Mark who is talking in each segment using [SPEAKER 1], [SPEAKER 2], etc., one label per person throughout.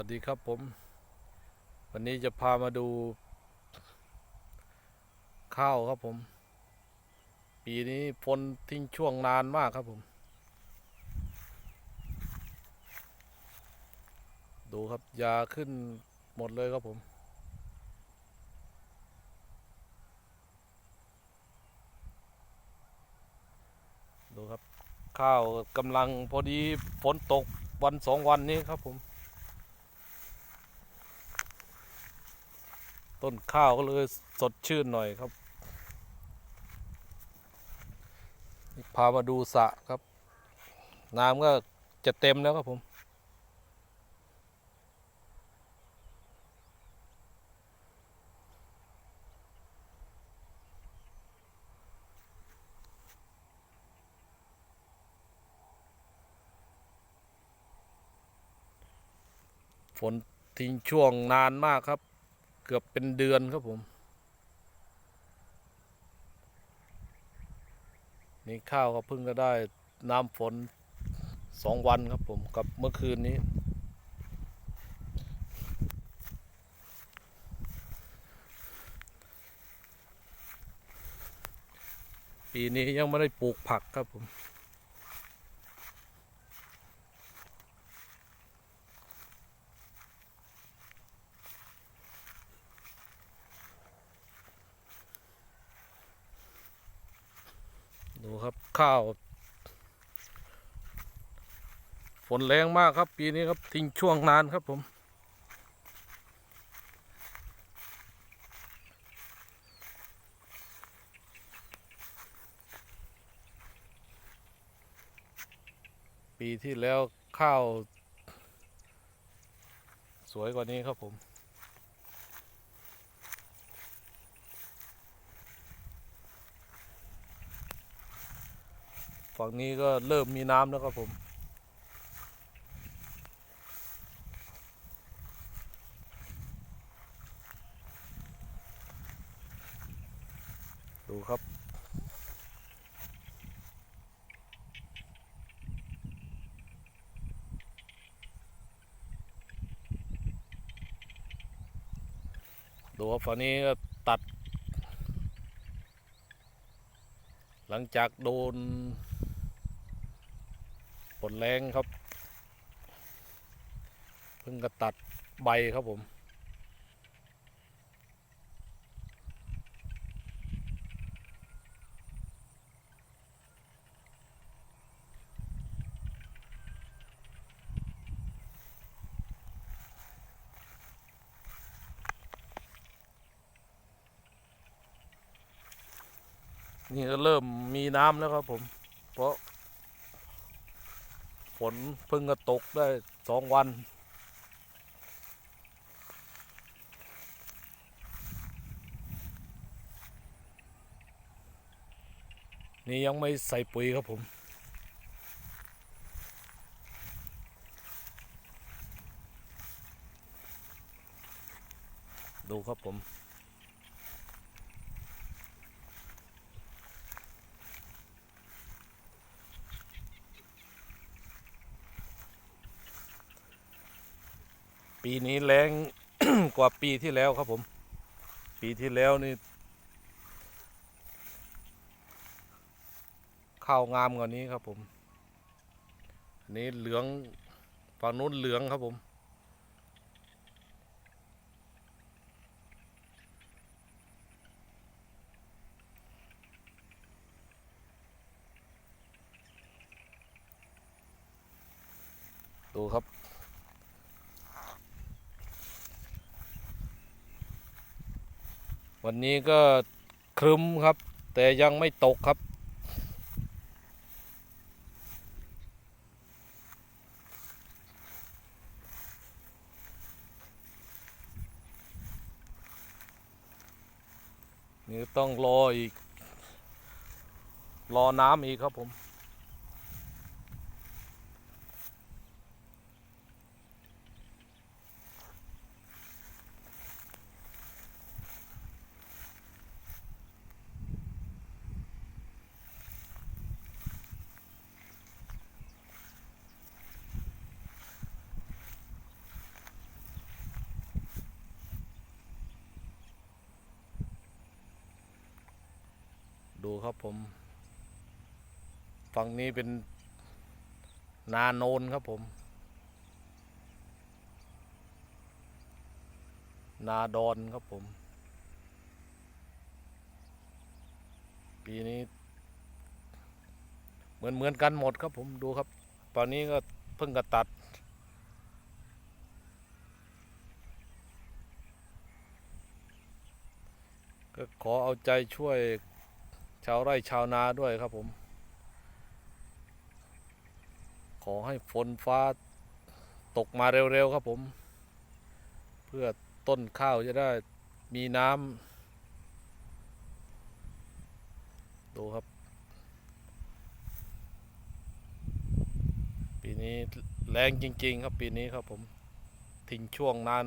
[SPEAKER 1] วัสดีครับผม วันนี้จะพามาดู ข้าวครับผม ปีนี้ฝนทิ้งช่วงนานมากครับผม ดูครับยาขึ้นหมดเลยครับผม ดูครับ ข้าวกำลังพอดีฝนตกวันสองวันนี้ครับผม ต้นข้าวก็เลยสดชื่นหน่อยครับ พามาดูสระครับ น้ำก็จะเต็มแล้วครับผมฝนทิ้งช่วงนานมากครับ เกือบเป็นเดือนครับผม นี่ข้าวก็เพิ่งก็ได้น้ำฝนสองวันครับผมกับเมื่อคืนนี้ปีนี้ยังไม่ได้ปลูกผักครับผม ดูครับข้าว ฝนแรงมากครับ ปีนี้ครับ ทิ้งช่วงนานครับผมปีที่แล้วข้าว สวยกว่านี้ครับผม ฝั่งนี้ก็เริ่มมีน้ำแล้วครับผม ดูครับดูครับฝั่งนี้ก็ตัด หลังจากโดน ฝนแรงครับเพิ่งกระตัดใบครับผม นี่ก็เริ่มมีน้ำแล้วครับผม เพราะ ฝนเพิ่งจะตกได้สองวัน นี่ยังไม่ใส่ปุ๋ยครับผม ดูครับผม ปีนี้แรงกว่าปีที่แล้วครับผม ปีที่แล้วนี่ข้าวงามกว่านี้ครับผมอันนี้เหลืองฝั่งนู้นเหลืองครับผม ดูครับ วันนี้ก็ครึ้มครับ แต่ยังไม่ตกครับนี่ต้องรออีก รอน้ำอีกครับผม ครับผม ฝั่งนี้เป็นนาโนนครับผม นาดอนครับผม ปีนี้ เหมือนเหมือนกันหมดครับผมดูครับ ตอนนี้ก็เพิ่งกระตัดก็ขอเอาใจช่วย ชาวไร่ชาวนาด้วยครับผม ขอให้ฝนฟ้าตกมาเร็วๆครับผม เพื่อต้นข้าวจะได้มีน้ำดูครับ ปีนี้แรงจริง ๆ ครับปีนี้ครับผม ทิ้งช่วงนาน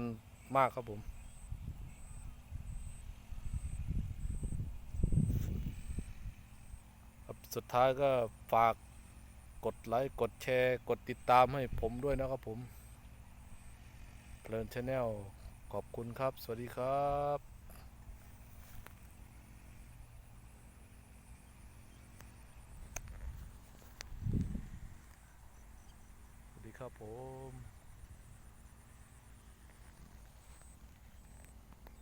[SPEAKER 1] มากครับผม ครับ สุดท้ายก็ฝากกดไลค์กดแชร์กดติดตามให้ผมด้วยนะครับผม เพลินชาแนลขอบคุณครับ สวัสดีครับสวัสดีครับผม